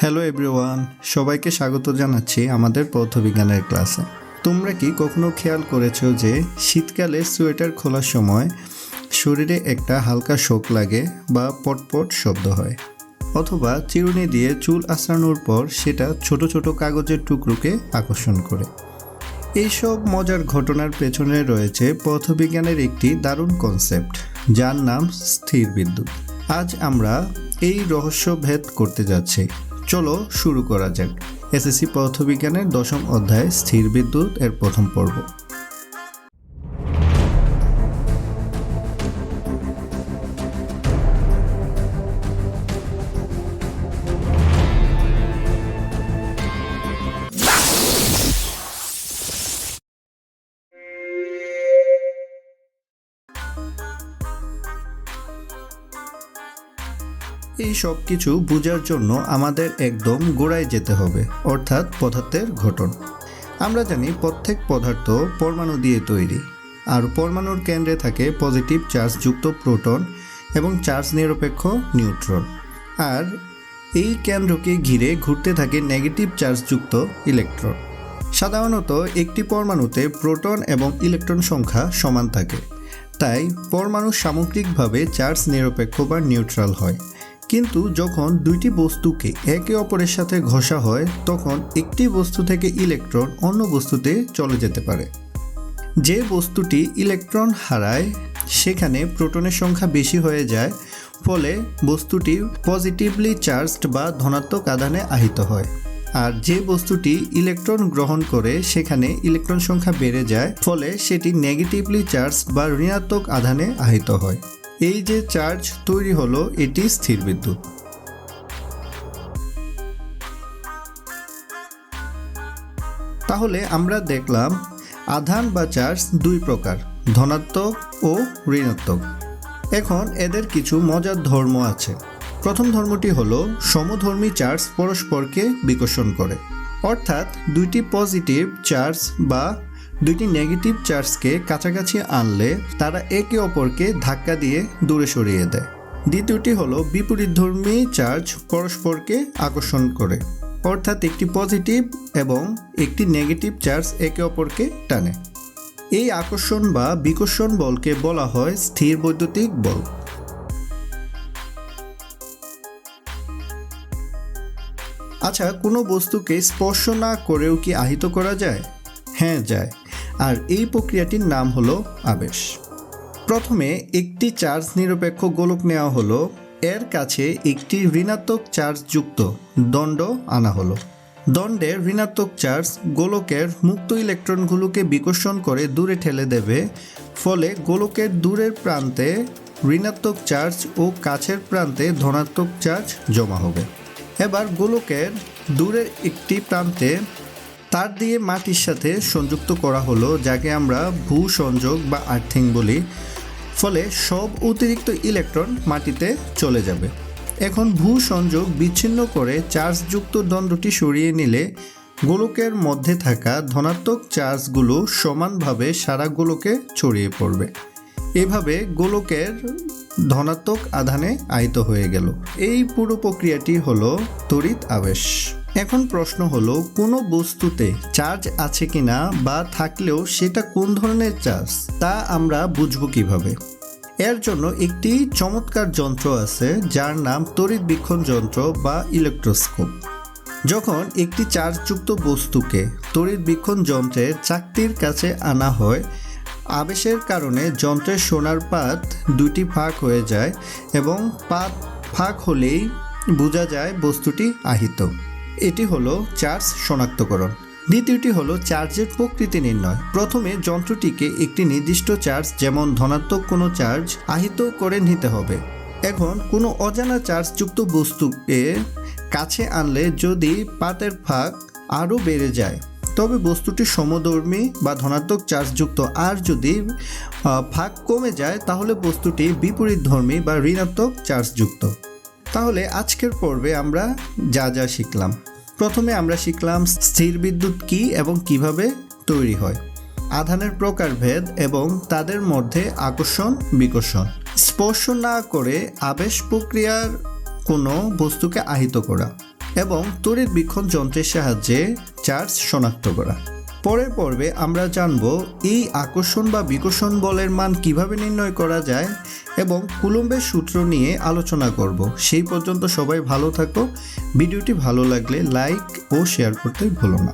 Hello everyone সবাইকে স্বাগত জানাচ্ছি আমাদের পদার্থবিজ্ঞানের ক্লাসে। তোমরা কি কখনো খেয়াল করেছ যে শীতকালে সোয়েটার খোলার সময় শরীরে একটা হালকা শোক লাগে বা পটপট শব্দ হয়? অথবা চিরুনি দিয়ে চুল আঁচড়ানোর পর সেটা ছোট ছোট কাগজের টুকরোকে আকর্ষণ করে। এইসব মজার ঘটনার পেছনে রয়েছে পদার্থবিজ্ঞানের একটি দারুণ কনসেপ্ট যার নাম স্থির বিদ্যুৎ। আজ আমরা এই রহস্য ভেদ করতে যাচ্ছি। চলো শুরু করা যাক। এসএসসি পদার্থবিজ্ঞানের দশম অধ্যায় স্থির বিদ্যুৎ এর প্রথম পর্ব। এই সব কিছু বোঝার জন্য আমাদের একদম গোড়ায় যেতে হবে, অর্থাৎ পদার্থের গঠন। আমরা জানি প্রত্যেক পদার্থ পরমাণু দিয়ে তৈরি, আর পরমাণুর কেন্দ্রে থাকে পজিটিভ চার্জযুক্ত প্রোটন এবং চার্জ নিরপেক্ষ নিউট্রন। আর এই কেন্দ্রকে ঘিরে ঘুরতে থাকে নেগেটিভ চার্জযুক্ত ইলেকট্রন। সাধারণত একটি পরমাণুতে প্রোটন এবং ইলেকট্রন সংখ্যা সমান থাকে, তাই পরমাণু সামগ্রিকভাবে চার্জ নিরপেক্ষ বা নিউট্রাল হয়। কিন্তু যখন দুইটি বস্তুকে একে অপরের সাথে ঘষা হয়, তখন একটি বস্তু থেকে ইলেকট্রন অন্য বস্তুতে চলে যেতে পারে। যে বস্তুটি ইলেকট্রন হারায়, সেখানে প্রোটনের সংখ্যা বেশি হয়ে যায়, ফলে বস্তুটি পজিটিভলি চার্জড বা ধনাত্মক আধানে আহিত হয়। আর যে বস্তুটি ইলেকট্রন গ্রহণ করে, সেখানে ইলেকট্রন সংখ্যা বেড়ে যায়, ফলে সেটি নেগেটিভলি চার্জ বা ঋণাত্মক আধানে আহিত হয়। এই যে চার্জ তৈরি হলো, এটি স্থির বিদ্যুৎ। তাহলে আমরা দেখলাম, আধান বা চার্জ দুই প্রকার, ধনাত্মক ও ঋণাত্মক। এখন এদের কিছু মজার ধর্ম আছে। প্রথম ধর্মটি হলো, সমধর্মী চার্জ পরস্পরকে বিকর্ষণ করে। অর্থাৎ দুইটি পজিটিভ চার্জ বা দুইটি নেগেটিভ চার্জকে কাছাকাছি আনলে তারা একে অপরকে ধাক্কা দিয়ে দূরে সরিয়ে দেয়। দ্বিতীয়টি হলো বিপরীতধর্মী চার্জ পরস্পরকে আকর্ষণ করে, অর্থাৎ একটি পজিটিভ এবং একটি নেগেটিভ চার্জ একে অপরকে টানে। এই আকর্ষণ বা বিকর্ষণ বলকে বলা হয় স্থির বৈদ্যুতিক বল। আচ্ছা কোনো বস্তুকে স্পর্শ না করেও কি আহিত করা যায়? হ্যাঁ যায়। আর এই প্রক্রিয়াটির নাম হলো আবেশ। প্রথমে একটি চার্জ নিরপেক্ষ গোলক নেওয়া হলো, এর কাছে একটি ঋণাত্মক চার্জ যুক্ত দণ্ড আনা হলো। দণ্ডের ঋণাত্মক চার্জ গোলকের মুক্ত ইলেকট্রনগুলোকে বিকর্ষণ করে দূরে ঠেলে দেবে, ফলে গোলকের দূরের প্রান্তে ঋণাত্মক চার্জ ও কাছের প্রান্তে ধনাত্মক চার্জ জমা হবে। এবার গোলকের দূরের একটি প্রান্তে তার দিয়ে মাটির সাথে সংযুক্ত করা হলো, যাকে আমরা ভূ সংযোগ বা আর্থিং বলি। ফলে সব অতিরিক্ত ইলেকট্রন মাটিতে চলে যাবে। এখন ভূ সংযোগ বিচ্ছিন্ন করে চার্জযুক্ত দণ্ডটি সরিয়ে নিলে গোলকের মধ্যে থাকা ধনাত্মক চার্জগুলো সমানভাবে সারা গোলকে ছড়িয়ে পড়বে। এভাবে গোলকের ধনাত্মক আধানে আহিত হয়ে গেল। এই পুরো প্রক্রিয়াটি হলো তড়িৎ আবেশ। এখন প্রশ্ন হলো, কোনো বস্তুতে চার্জ আছে কিনা বা থাকলেও সেটা কোন ধরনের চার্জ তা আমরা বুঝব কীভাবে। এর জন্য একটি চমৎকার যন্ত্র আছে, যার নাম তড়িৎ বীক্ষণ যন্ত্র বা ইলেকট্রোস্কোপ যখন একটি চার্জযুক্ত বস্তুকে তড়িৎ বীক্ষণ যন্ত্রের চাকতির কাছে আনা হয়, আবেশের কারণে যন্ত্রের সোনার পাত দুটি ফাঁক হয়ে যায় এবং পাত ফাঁক হলেই বোঝা যায় বস্তুটি আহিত। এটি হলো চার্জ শনাক্তকরণ। দ্বিতীয়টি হলো চার্জের প্রকৃতি নির্ণয়। প্রথমে যন্ত্রটিকে একটি নির্দিষ্ট চার্জ, যেমন ধনাত্মক কোনো চার্জ, আহিত করে নিতে হবে। এখন কোনো অজানা চার্জযুক্ত বস্তুকে কাছে আনলে যদি পাতের ফাঁক আরও বেড়ে যায়, তবে বস্তুটি সমধর্মী বা ধনাত্মক চার্জযুক্ত। আর যদি ফাঁক কমে যায়, তাহলে বস্তুটি বিপরীতধর্মী বা ঋণাত্মক চার্জযুক্ত। তাহলে আজকের পর্বে আমরা যা যা শিখলাম। প্রথমে আমরা শিখলাম স্থির বিদ্যুৎ কী এবং কীভাবে তৈরি হয়, আধানের প্রকারভেদ এবং তাদের মধ্যে আকর্ষণ, বিকর্ষণ। স্পর্শ না করে আবেশ প্রক্রিয়ার কোনো বস্তুকে আহিত করা এবং তড়িৎ বিক্ষণ যন্ত্রের সাহায্যে চার্জ শনাক্ত করা। পরের পর্বে আমরা জানব এই আকর্ষণ বা বিকর্ষণ বলের মান কীভাবে নির্ণয় করা যায় এবং কুলম্বের সূত্র নিয়ে আলোচনা করব। সেই পর্যন্ত সবাই ভালো থাকো। ভিডিওটি ভালো লাগলে লাইক ও শেয়ার করতে ভুলো না।